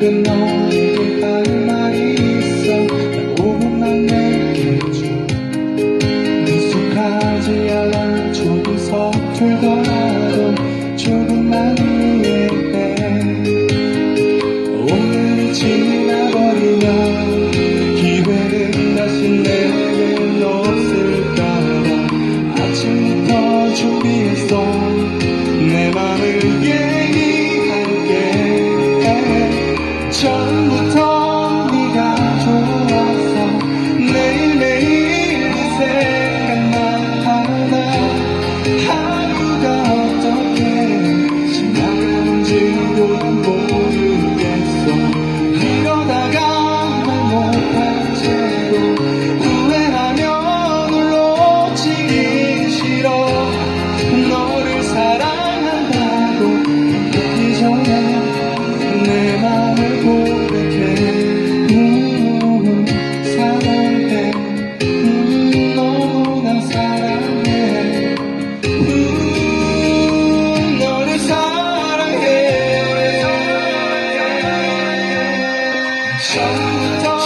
근 너에게 할 말이 있어 나보면 난 내게줘 익숙하지 않아 조금 서툴더라도 조금만 이해해 오늘 지나버리면 기회는 다시 내겐 없을까봐 아침부터 준비했어 내 맘을 깨기. 想不透，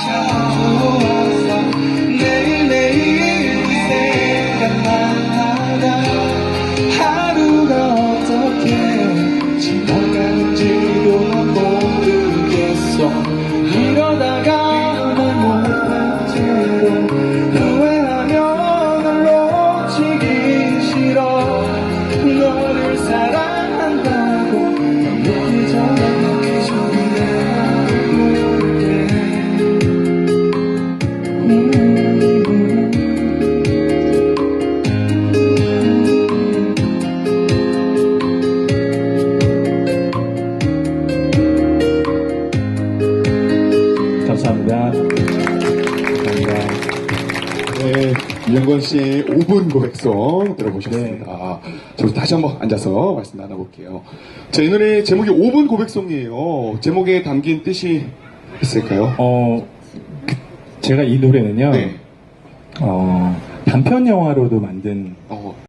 想不透。 감사합니다. 네, 윤건 씨의 5분 고백송 들어보셨습니다. 네. 아, 저도 다시 한번 앉아서 말씀 나눠볼게요. 제 노래 제목이 5분 고백송이에요. 제목에 담긴 뜻이 있을까요? 어, 그, 제가 이 노래는요. 네. 어, 단편 영화로도 만든 어.